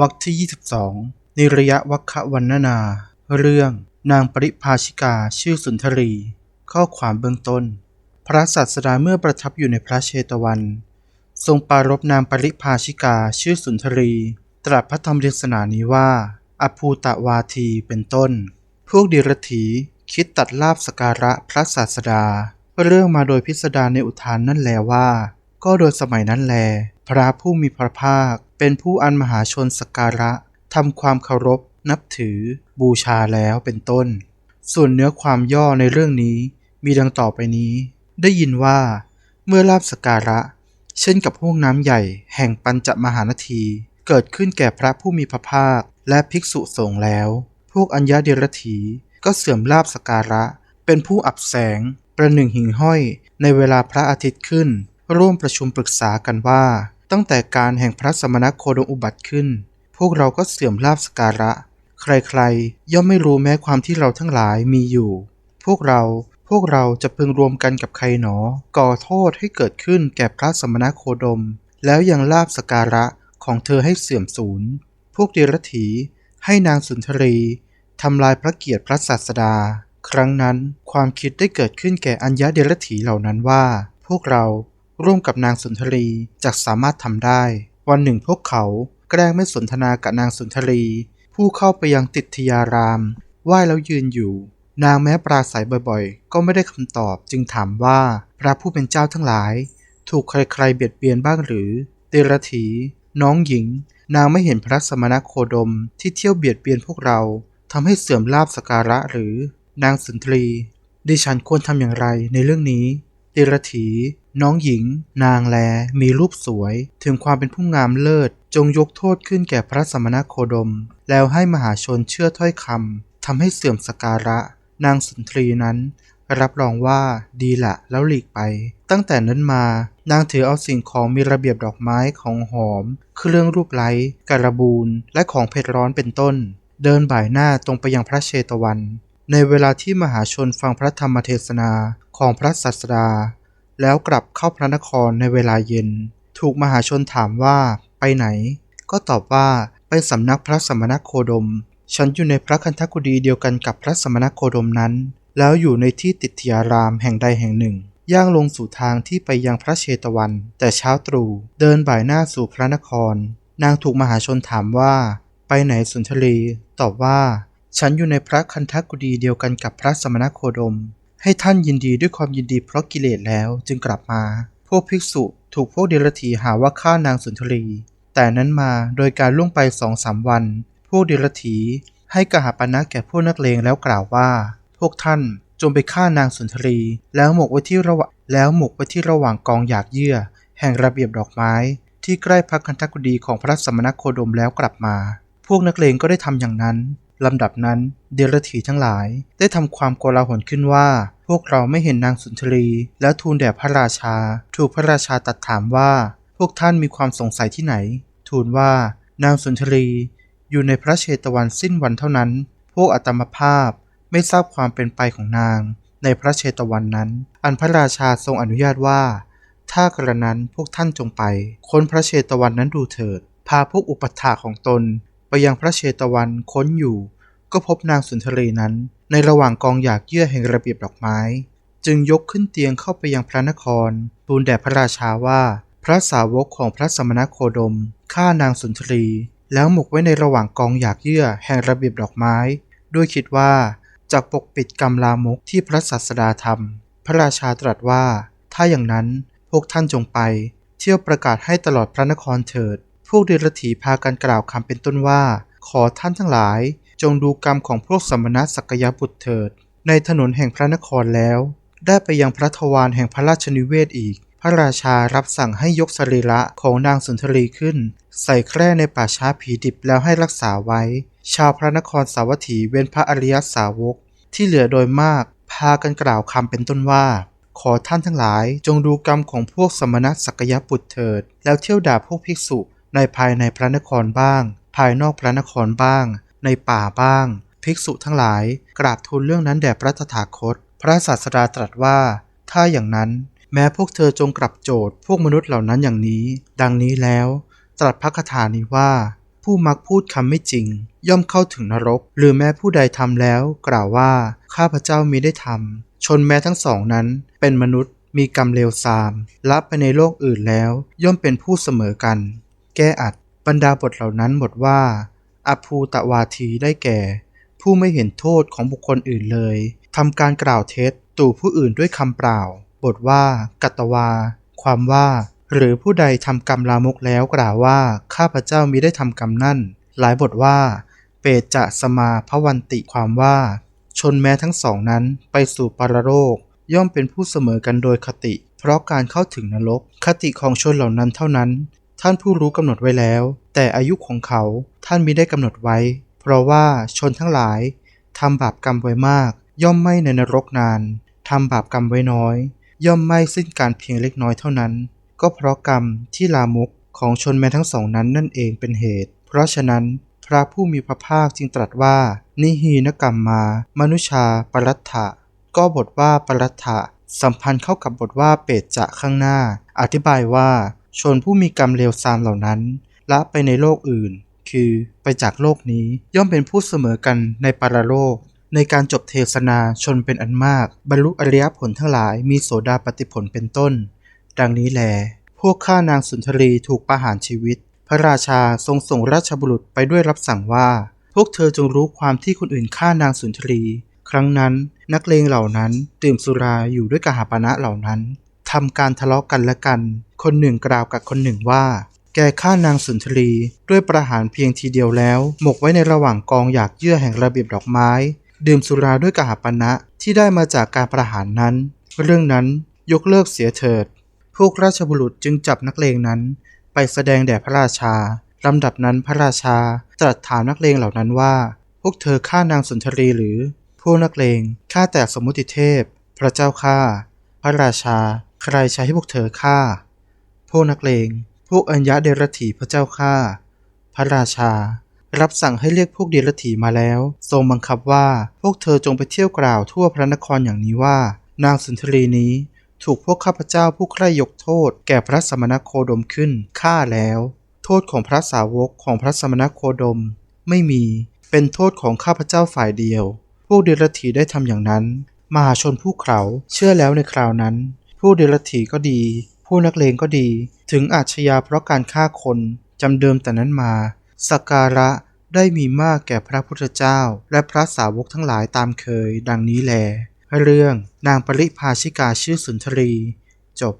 วรรคที่ 22 นิระยะวัคควันนา เรื่องนางปริภาชิกาชื่อสุนทรี ข้อความเบื้องต้น พระศาสดาเมื่อประทับอยู่ในพระเชตวัน ทรงปรารบนางปริภาชิกาชื่อสุนทรี ตรัสพระธรรมเทศนานี้ว่า อภูตวาทีเป็นต้น พวกดิรถีคิดตัดลาบสการะพระศาสดา เรื่องมาโดยพิสดารในอุทานนั่นแลว่า ก็โดยสมัยนั้นแล พระผู้มีพระภาค เป็นผู้อันมหาชนสการะทำความเคารพ นับถือ บูชาแล้วเป็นต้น ส่วนเนื้อความย่อในเรื่องนี้มีดังต่อไปนี้ ได้ยินว่า เมื่อลาบสการะ เช่นกับห้วงน้ำใหญ่แห่งปัญจมหานที เกิดขึ้นแก่พระผู้มีพระภาค และภิกษุสงฆ์แล้ว พวกอัญญาเดรถีก็เสื่อมลาบสการะ เป็นผู้อับแสง ประหนึ่งหิ่งห้อย ในเวลาพระอาทิตย์ขึ้น ร่วมประชุมปรึกษากันว่า ตั้งแต่การแห่งพระสมณโคดมอุบัติขึ้น พวกเราก็เสื่อมลาบสการะ ใครๆ ย่อมไม่รู้แม้ความที่เราทั้งหลายมีอยู่ พวกเราพวกเราจะพึงรวมกันกับใครหนอ ก่อโทษให้เกิดขึ้นแก่พระสมณโคดม แล้วยังลาบสการะของเธอให้เสื่อมสูญ พวกเดรถีให้นางสุนทรีทำลายพระเกียรติพระศาสดา ครั้งนั้นความคิดได้เกิดขึ้นแก่อัญญาเดรถีเหล่านั้นว่า พวกเรา ร่วมกับนางสุนทรีจะสามารถทำได้ วันหนึ่งพวกเขาแกล้งไม่สนทนากับนางสุนทรี ผู้เข้าไปยังติทยารามไหว้แล้วยืนอยู่ นางแม้ปราศัยบ่อยๆ ก็ไม่ได้คำตอบจึงถามว่าพระผู้เป็นเจ้าทั้งหลาย ถูกใครๆเบียดเบียนบ้างหรือ เดรถีน้องหญิง นางไม่เห็นพระสมณโคดมที่เที่ยวเบียดเบียนพวกเราทำให้เสื่อมลาบสการะหรือนางสุนทรีดิฉันควรทำอย่างไรในเรื่องนี้ เดรถี น้องหญิง นางแล มีรูปสวย ถึงความเป็นผู้งามเลิศ จงยกโทษขึ้นแก่พระสมณโคดม แล้วให้มหาชนเชื่อถ้อยคำทำให้เสื่อมสการะ นางสุนทรีนั้น รับรองว่าดีละแล้วหลีกไป ตั้งแต่นั้นมานางถือเอาสิ่งของมีระเบียบดอกไม้ของหอม เครื่องรูปไล้การบูนและของเผ็ดร้อนเป็นต้น เดินบ่ายหน้าตรงไปยังพระเชตวัน ในเวลาที่มหาชนฟังพระธรรมเทศนาของพระศาสดา แล้วกลับเข้าพระนครในเวลาเย็น ถูกมหาชนถามว่าไปไหน ก็ตอบว่าไปสำนักพระสมณโคดม ฉันอยู่ในพระคันธกุฎีเดียวกันกับพระสมณโคดมนั้น แล้วอยู่ในที่ติทยารามแห่งใดแห่งหนึ่ง ย่างลงสู่ทางที่ไปยังพระเชตวัน แต่เช้าตรู่เดินบ่ายหน้าสู่พระนคร นางถูกมหาชนถามว่า ไปไหนสุนทรี ตอบว่า ฉันอยู่ในพระคันธกุฎีเดียวกันกับพระสมณโคดม ให้ท่านยินดีด้วยความยินดีเพราะกิเลสแล้วจึงกลับมา พวกภิกษุถูกพวกเดรถีหาว่าฆ่านางสุนทรี แต่นั้นมาโดยการล่วงไปสองสามวัน พวกเดรถีให้กหาปณะแก่พวกนักเลงแล้วกล่าวว่า พวกท่านจงไปฆ่านางสุนทรี แล้วหมกไว้ที่ระหว่างแล้วหมกไว้ที่ระหว่างกองหยากเยื่อ แห่งระเบียบดอกไม้ ที่ใกล้พระคันธกุฎีของพระสมณโคดมแล้วกลับมา พวกนักเลงก็ได้ทำอย่างนั้น ลำดับนั้นเดรถีทั้งหลาย ได้ทำความโกลาหลขึ้นว่า พวกเราไม่เห็นนางสุนทรี แล้วทูลแด่พระราชา ถูกพระราชาตัดถามว่า พวกท่านมีความสงสัยที่ไหน ทูลว่า นางสุนทรี อยู่ในพระเชตวันสิ้นวันเท่านั้น พวกอัตมภาพไม่ทราบความเป็นไปของนาง ในพระเชตวันนั้น อันพระราชาทรงอนุญาตว่า ถ้ากระนั้นพวกท่านจงไป ค้นพระเชตวันนั้นดูเถิด พาพวกอุปถาของตน ไปยังพระเชตวันค้นอยู่ ก็พบนางสุนทรีนั้น ในระหว่างกองหยากเยื่อแห่งระเบียบดอกไม้ จึงยกขึ้นเตียงเข้าไปยังพระนครทูลแด่พระราชาว่าพระสาวกของพระสมณโคดมฆ่านางสุนทรี แล้วหมกไว้ในระหว่างกองหยากเยื่อแห่งระเบียบดอกไม้ ด้วยคิดว่าจากปกปิดกรรมลามกที่พระศาสดาทำพระราชาตรัสว่า ถ้าอย่างนั้นพวกท่านจงไป เที่ยวประกาศให้ตลอดพระนครเถิด พวกเดรถีพากันกล่าวคำเป็นต้นว่า ขอท่านทั้งหลาย จงดูกรรมของพวกสมณะสักยบุตรเถิด ในถนนแห่งพระนครแล้ว ได้ไปยังพระทวารแห่งพระราชนิเวศอีก พระราชารับสั่งให้ยกสรีระของนางสุนทรีขึ้น ใส่แคร่ในป่าช้าผีดิบแล้วให้รักษาไว้ ชาวพระนครสาวัตถีเว้นพระอริยสาวก ที่เหลือโดยมาก พากันกล่าวคำเป็นต้นว่าขอท่านทั้งหลายจงดูกรรมของพวกสมณะสักยะบุตรเถิด แล้วเที่ยวด่าพวกภิกษุ ในภายในพระนครบ้าง ภายนอกพระนครบ้าง ในป่าบ้าง ภิกษุทั้งหลาย กราบทูลเรื่องนั้นแด่พระตถาคต พระศาสดาตรัสว่า ถ้าอย่างนั้น แม้พวกเธอจงกลับโจทย์พวกมนุษย์เหล่านั้นอย่างนี้ ดังนี้แล้ว ตรัสพระคาถานี้ว่า ผู้มักพูดคำไม่จริง ย่อมเข้าถึงนรก หรือแม้ผู้ใดทำแล้ว กล่าวว่าข้าพเจ้ามิได้ทำชนแม้ทั้งสองนั้น เป็นมนุษย์มีกรรมเลวทรามละไปในโลกอื่นแล้ว ย่อมเป็นผู้เสมอกัน แก้อัดบรรดาบทเหล่านั้นหมดว่าอภูตวาทีได้แก่ ผู้ไม่เห็นโทษของบุคคลอื่นเลยทำการกล่าวเท็จตู่ผู้อื่นด้วยคำเปล่า บทว่า กัตตวา ความว่า หรือผู้ใดทำกรรมลามกแล้วกล่าวว่า ข้าพเจ้ามิได้ทำกรรมนั่น หลายบทว่า เปตจะสมาพวันติความว่า ชนแม้ทั้งสองนั้นไปสู่ปรโลกย่อมเป็นผู้เสมอกันโดยคติ เพราะการเข้าถึงนรก คติของชนเหล่านั้นเท่านั้น ท่านผู้รู้กำหนดไว้แล้ว แต่อายุของเขาท่านมิได้กำหนดไว้ เพราะว่าชนทั้งหลายทำบาปกรรมไว้มาก ย่อมไม่ในนรกนานทำบาปกรรมไว้น้อย ย่อมไม่สิ้นการเพียงเล็กน้อยเท่านั้น ก็เพราะกรรมที่ลามกของชนแม้ทั้งสองนั้นนั่นเองเป็นเหตุ เพราะฉะนั้น พระผู้มีพระภาคจึงตรัสว่า นิฮีนกรรมมา มนุชาปรัตถะก็บทว่าปรัตถะสัมพันธ์เข้ากับบทว่าเปตจะข้างหน้า อธิบายว่า ชนผู้มีกรรมเลวทรามเหล่านั้นละไปในโลกอื่น คือไปจากโลกนี้ย่อมเป็นผู้เสมอกันในปรโลก ในการจบเทศนาชนเป็นอันมาก บรรลุอริยผลทั้งหลายมีโสดาปฏิผลเป็นต้น ดังนี้แล พวกข้านางสุนทรีถูกประหารชีวิต พระราชาทรงส่งราชบุรุษไปด้วยรับสั่งว่า พวกเธอจงรู้ความที่คนอื่นฆ่านางสุนทรี ครั้งนั้นนักเลงเหล่านั้นดื่มสุราอยู่ด้วยกหาปณะเหล่านั้นทำการทะเลาะกันและกัน คนหนึ่งกล่าวกับคนหนึ่งว่า แกฆ่านางสุนทรีด้วยประหารเพียงทีเดียวแล้ว หมกไว้ในระหว่างกองหยากเยื่อแห่งระเบียบดอกไม้ ดื่มสุราด้วยกหาปณะที่ได้มาจากการประหารนั้น เรื่องนั้นยกเลิกเสียเถิด พวกราชบุรุษจึงจับนักเลงนั้น ไปแสดงแด่พระราชาลำดับนั้นพระราชาตรัสถามนักเลงเหล่านั้นว่า พวกเธอฆ่านางสุนทรีหรือ พวกนักเลงฆ่าแต่สมมุติเทพ พระเจ้าฆ่าพระราชา ใครใช้ให้พวกเธอฆ่า พวกนักเลง พวกอัญญะเดรถีพระเจ้าฆ่าพระราชา รับสั่งให้เรียกพวกเดรถีมาแล้ว ทรงบังคับว่าพวกเธอจงไปเที่ยวกล่าวทั่วพระนครอย่างนี้ว่า นางสุนทรีนี้ ถูกพวกข้าพเจ้าผู้ใคร่ยกโทษ แก่พระสมณโคดมขึ้นฆ่าแล้ว โทษของพระสาวกของพระสมณโคดม ไม่มี เป็นโทษของข้าพเจ้าฝ่ายเดียว พวกเดรถีได้ทำอย่างนั้นมหาชนผู้เขาเชื่อแล้วในคราวนั้น ผู้เดรถีก็ดี ผู้นักเลงก็ดี ถึงอาชญาเพราะการฆ่าคนจำเดิมแต่นั้นมาสักการะได้มีมากแก่พระพุทธเจ้า และพระสาวกทั้งหลายตามเคย ดังนี้แล เรื่องนางปริภาชิกาชื่อสุนทรี จบ